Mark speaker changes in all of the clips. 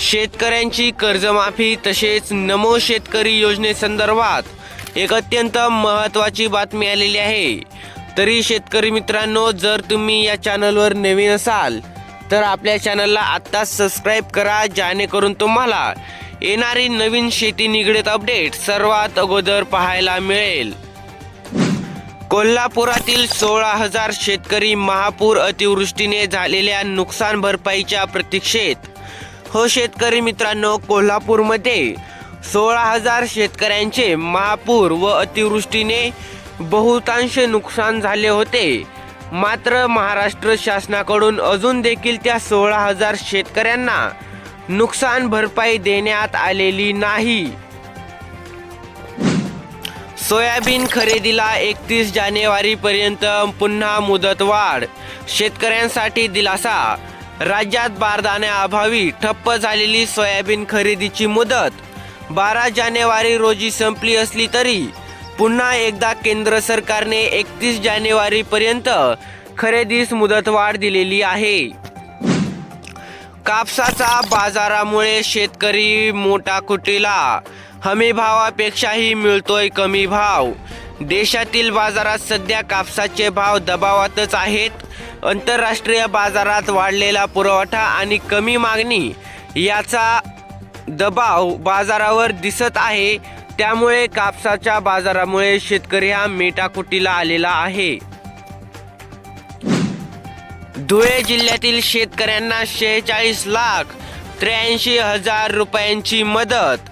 Speaker 1: शेतकऱ्यांची कर्जमाफी तसेच नमो शेतकरी योजनेसंदर्भात एक अत्यंत महत्त्वाची बातमी आलेली आहे. तरी शेतकरी मित्रांनो जर तुम्ही या चॅनलवर नवीन असाल तर आपल्या चॅनलला आत्ताच सबस्क्राईब करा जेणेकरून तुम्हाला येणारी नवीन शेती निगडीत अपडेट सर्वात अगोदर पाहायला मिळेल. कोल्हापुरातील सोळा हजार शेतकरी महापूर अतिवृष्टीने झालेल्या नुकसान भरपाईच्या प्रतीक्षेत हो शेतकरी मित्रांनो कोल्हापूरमध्ये सोळा हजार शेतकऱ्यांचे महापूर व अतिवृष्टीने बहुतांश नुकसान झाले होते. मात्र महाराष्ट्र शासनाकडून अजून देखील त्या सोळा हजार शेतकऱ्यांना नुकसान भरपाई देण्यात आलेली नाही. सोयाबीन खरेदीला एकतीस जानेवारीपर्यंत पुन्हा मुदतवाढ. शेतकऱ्यांसाठी दिलासा राज्यात बारदाण्याअभावी ठप्प झालेली सोयाबीन खरेदीची मुदत. बारा जानेवारी रोजी संपली असली तरी पुन्हा एकदा केंद्र सरकारने एकतीस जानेवारीपर्यंत खरेदीस मुदतवाढ दिलेली आहे. कापसाचा बाजारामुळे शेतकरी मोठा कुटीला. हमी भावापेक्षाही मिळतोय कमी भाव. देशातील बाजारात सध्या कापसाचे भाव दबावातच आहेत. आंतरराष्ट्रीय बाजारात वाढलेला पुरवठा आणि कमी मागणी याचा दबाव बाजारावर दिसत आहे. त्यामुळे कापसाच्या बाजारामुळे शेतकरी हा मेटाकुटीला आलेला आहे. धुळे जिल्ह्यातील शेतकऱ्यांना शेहेचाळीस लाख त्र्याऐंशी हजार रुपयांची मदत.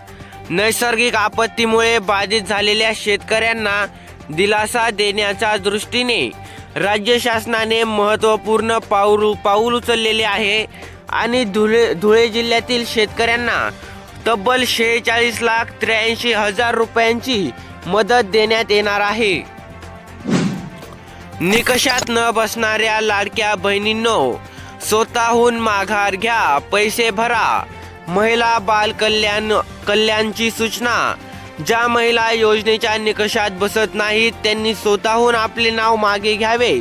Speaker 1: नैसर्गिक आपत्तीमुळे बाधित झालेल्या शेतकऱ्यांना दिलासा देण्याच्या दृष्टीने राज्य शासनाने महत्त्वपूर्ण पाऊल पाऊल उचललेले आहे आणि धुळे धुळे जिल्ह्यातील शेतकऱ्यांना तब्बल शेहेचाळीस लाख त्र्याऐंशी हजार रुपयांची मदत देण्यात येणार आहे. निकषात न बसणाऱ्या लाडक्या बहिणींनो स्वतःहून माघार घ्या पैसे भरा. महिला बाल कल्याण कल्याणची सूचना ज्या महिला योजनेच्या निकषात बसत नाहीत त्यांनी स्वतःहून आपले नाव मागे घ्यावे.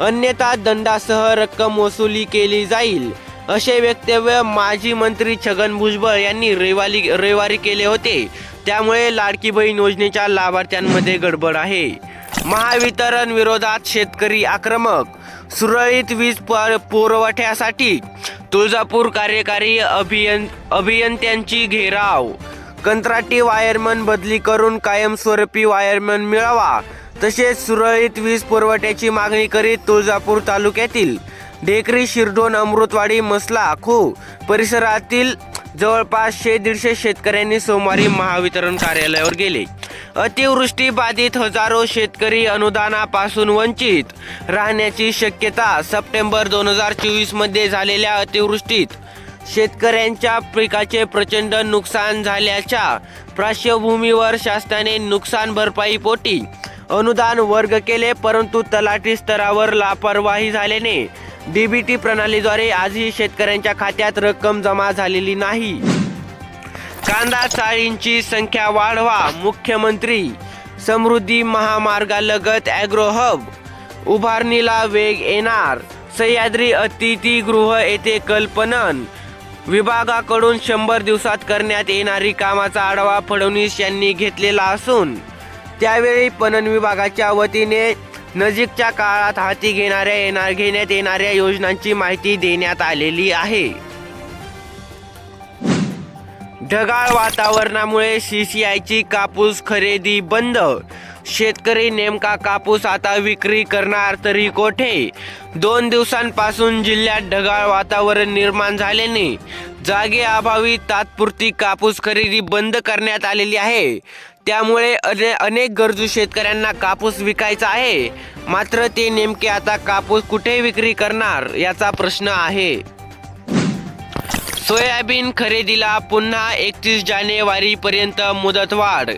Speaker 1: अन्यथा दंडासह रक्कम वसुली केली जाईल. असे वक्तव्य माजी मंत्री छगन भुजबळ यांनी रविवारी रविवारी केले होते. त्यामुळे लाडकी बहीण योजनेच्या लाभार्थ्यांमध्ये गडबड आहे. महावितरण विरोधात शेतकरी आक्रमक. सुरळीत वीज पुरवठ्यासाठी तुळजापूर कार्यकारी अभियं अभियंत्यांची घेराव कंत्राटी वायरमन बदली करून कायमस्वरूपी वायरमन मिळावा. तसेच सुरळीत वीज पुरवठ्याची मागणी करीत तुळजापूर तालुक्यातील ढेकरी शिरडोन अमृतवाडी मसला खो परिसरातील जवळपास शे दीडशे शेतकऱ्यांनी सोमवारी महावितरण कार्यालयावर गेले. अतिवृष्टी बाधित हजारो शेतकरी अनुदानापासून वंचित. राहण्याची शक्यता सप्टेंबर दोन हजार चोवीसमध्ये झालेल्या अतिवृष्टीत शेतकऱ्यांच्या पिकाचे प्रचंड नुकसान झाल्याच्या पार्श्वभूमीवर शासनाने नुकसान भरपाईपोटी अनुदान वर्ग केले परंतु तलाठी स्तरावर लापरवाही झाल्याने डीबीटी प्रणालीद्वारे आजही शेतकऱ्यांच्या खात्यात रक्कम जमा झालेली नाही. कांदा चाळींची संख्या वाढवा मुख्यमंत्री समृद्धी महामार्गालगत ॲग्रो हब उभारणीला वेग येणार सह्याद्री अतिथीगृह येथे कल्पनन विभागाकडून शंभर दिवसात करण्यात येणारी कामाचा आढावा फडणवीस यांनी घेतलेला असून त्यावेळी पणन विभागाच्या वतीने नजीकच्या काळात हाती घेणाऱ्या येणार घेण्यात येणाऱ्या योजनांची माहिती देण्यात आलेली आहे. ढगाळ वातावरणामुळे सीसीआयची कापूस खरेदी बंद शेतकरी नेमका कापूस आता विक्री करणार तरी कोठे? दोन दिवसांपासून जिल्ह्यात ढगाळ वातावरण निर्माण झाल्याने जागे अभावी तात्पुरती कापूस खरेदी बंद करण्यात आलेली आहे. त्यामुळे अने अनेक गरजू शेतकऱ्यांना कापूस विकायचा आहे. मात्र ते नेमके आता कापूस कुठे विक्री करणार याचा प्रश्न आहे. सोयाबीन खरेदीला पुन्हा एकतीस जानेवारीपर्यंत मुदतवाढ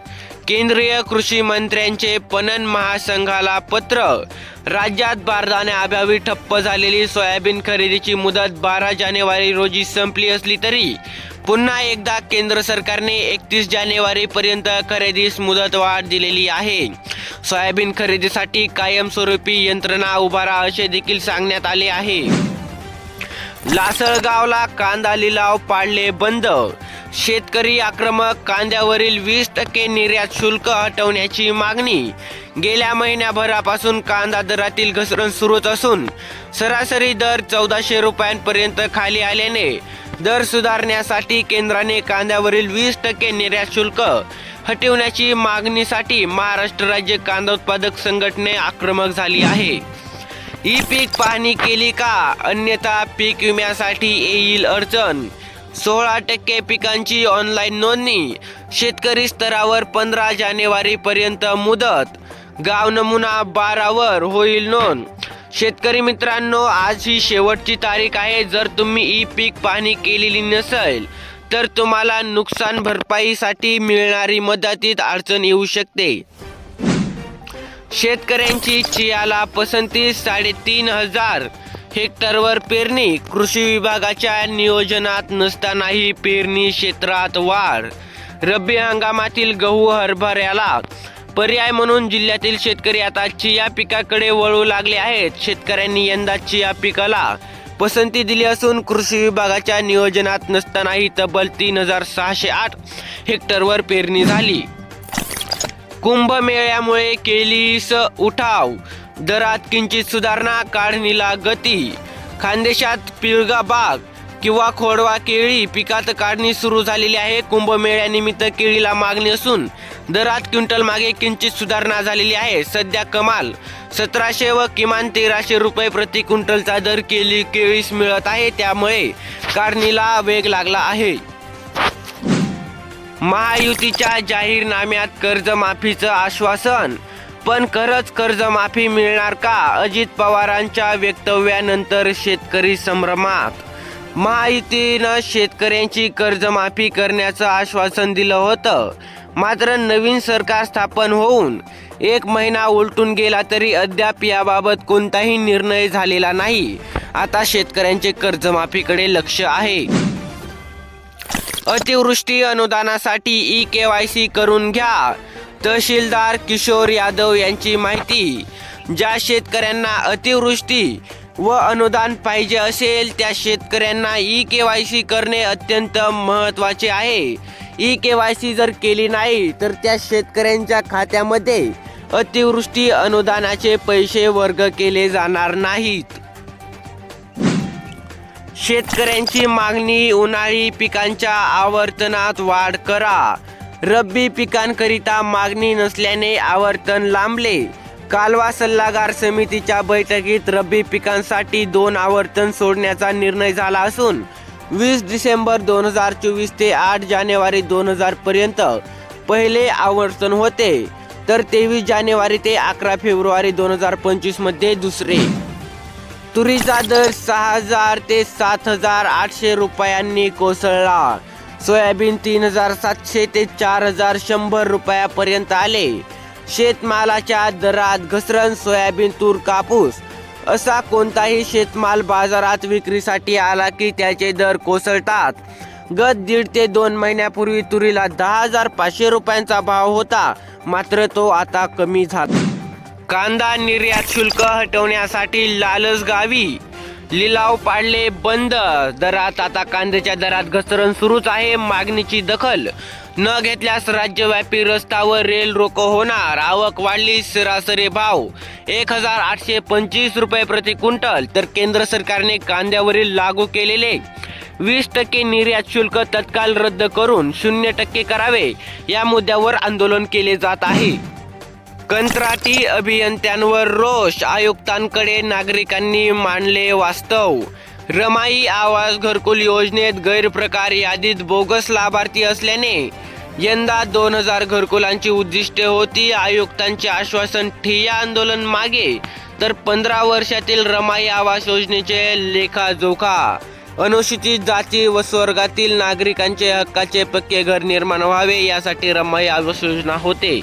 Speaker 1: केंद्रीय कृषी मंत्र्यांचे पणन महासंघाला पत्र. राज्यात बारदाण्याअभावी ठप्प झालेली सोयाबीन खरेदीची मुदत बारा जानेवारी रोजी संपली असली तरी पुन्हा एकदा केंद्र सरकारने एकतीस जानेवारीपर्यंत खरेदीस मुदतवाढ दिलेली आहे. सोयाबीन खरेदीसाठी कायमस्वरूपी यंत्रणा उभारा असे देखील सांगण्यात आले आहे. लासळगावला कांदा लिलाव पाडले बंद. शेतकरी आक्रमक कांद्यावरील वीस टक्के निर्यात शुल्क हटवण्याची मागणी. गेल्या महिन्याभरापासून कांदा दरातील घसरण सुरूच असून सरासरी दर चौदाशे रुपयांपर्यंत खाली आल्याने दर सुधारण्यासाठी केंद्राने कांद्यावरील वीस टक्के निर्यात शुल्क हटवण्याची मागणीसाठी महाराष्ट्र राज्य कांदा उत्पादक संघटने आक्रमक झाली आहे. ई पीक पाहणी केली का? अन्यथा पीक विम्यासाठी येईल अडचण. सोळा टक्के पिकांची ऑनलाईन नोंदणी. शेतकरी स्तरावर पंधरा जानेवारी पर्यंत मुदत. गाव नमुना बारावर होईल नोंद. शेतकरी मित्रांनो आज ही शेवटची तारीख आहे. जर तुम्ही ई पीक पाहणी केलेली नसेल तर तुम्हाला नुकसान भरपाईसाठी मिळणारी मदतीत अडचण येऊ शकते. शेतकऱ्यांची चियाला पसंती साडेतीन हजार. हेक्टरवर पेरणी. कृषी विभागाच्या नियोजनात नसतानाही पेरणी क्षेत्रात वाढ. रब्बी हंगामातील गहू हरभऱ्याला पर्याय म्हणून जिल्ह्यातील शेतकरी आता चिया पिकाकडे वळू लागले आहेत. शेतकऱ्यांनी यंदा चिया पिकाला पसंती दिली असून कृषी विभागाच्या नियोजनात नसतानाही तब्बल तीन हजार सहाशे आठ हेक्टरवर पेरणी झाली. कुंभमेळ्यामुळे केलीस उठाव. दरात किंचित सुधारणा काढणीला गती खानदेशात पिळगा बाग किंवा खोडवा केळी पिकात काढणी सुरू झालेली आहे. कुंभमेळ्यानिमित्त केळीला मागणी असून दरात क्विंटल मागे किंचित सुधारणा झालेली आहे. सध्या कमाल सतराशे व किमान तेराशे रुपये प्रति क्विंटलचा दर केली केळीस मिळत आहे. त्यामुळे काढणीला वेग लागला आहे. महायुतीच्या जाहीरनाम्यात कर्जमाफीचं आश्वासन पण खरंच कर्जमाफी मिळणार का? अजित पवारांच्या वक्तव्यानंतर शेतकरी संभ्रमात. महायुतीनं शेतकऱ्यांची कर्जमाफी करण्याचं आश्वासन दिलं होतं. मात्र नवीन सरकार स्थापन होऊन एक महिना उलटून गेला तरी अद्याप याबाबत कोणताही निर्णय झालेला नाही. आता शेतकऱ्यांचे कर्जमाफीकडे लक्ष आहे. अतिवृष्टी अनुदानासाठी ई के वाय सी करून घ्या. तहसीलदार किशोर यादव यांची माहिती. ज्या शेतकऱ्यांना अतिवृष्टी व अनुदान पाहिजे असेल त्या शेतकऱ्यांना ई के वाय सी करणे अत्यंत महत्त्वाचे आहे. ई के वाय सी जर केली नाही तर त्या शेतकऱ्यांच्या खात्यामध्ये अतिवृष्टी अनुदानाचे पैसे वर्ग केले जाणार नाहीत. शेतकऱ्यांची मागणी उन्हाळी पिकांच्या आवर्तनात वाढ करा. रब्बी पिकांकरिता मागणी नसल्याने आवर्तन लांबले. कालवा सल्लागार समितीच्या बैठकीत रब्बी पिकांसाठी दोन आवर्तन सोडण्याचा निर्णय झाला असून वीस डिसेंबर दोन हजार चोवीस ते आठ जानेवारी दोन हजार पर्यंत पहिले आवर्तन होते तर तेवीस जानेवारी ते अकरा फेब्रुवारी दोन हजार पंचवीसमध्ये दुसरे. तुरीचा दर सहा हजार ते सात हजार आठशे रुपयांनी कोसळला. सोयाबीन तीन हजार सातशे ते चार हजार शंभर रुपयापर्यंत आले. शेतमालाच्या दरात घसरण सोयाबीन तूर कापूस असा कोणताही शेतमाल बाजारात विक्रीसाठी आला की त्याचे दर कोसळतात. गत दीड ते दोन महिन्यापूर्वी तुरीला दहा हजार पाचशे रुपयांचा भाव होता मात्र तो आता कमी झाला. कांदा निर्यात शुल्क हटवण्यासाठी लालच गावी लिलाव पाडले बंद. दरात आता कांद्याच्या दरात घसरण सुरूच आहे. मागणीची दखल. न घेतल्यास राज्यव्यापी रस्त्यावर रेल रोको होणार. आवक वाढली सरासरी भाव. एक हजार आठशे पंचवीस रुपये प्रति क्विंटल. तर केंद्र सरकारने कांद्यावरील लागू केलेले वीस टक्के निर्यात शुल्क तत्काळ रद्द करून शून्य टक्के करावे. या मुद्द्यावर आंदोलन केले जात आहे. कंत्राटी अभियंत्यांवर रोष आयुक्तांकडे नागरिकांनी मांडले वास्तव. रमाई आवास घरकुल योजनेत गैरप्रकार यादीत बोगस लाभार्थी असल्याने यंदा दोन हजार घरकुलांची उद्दिष्टे होती. आयुक्तांचे आश्वासन ठिय्या आंदोलन मागे. तर पंधरा वर्षातील रमाई आवास योजनेचे लेखाजोखा. अनुसूचित जाती व स्वर्गातील नागरिकांचे हक्काचे पक्के घर निर्माण व्हावे यासाठी रमाई आवास योजना होते.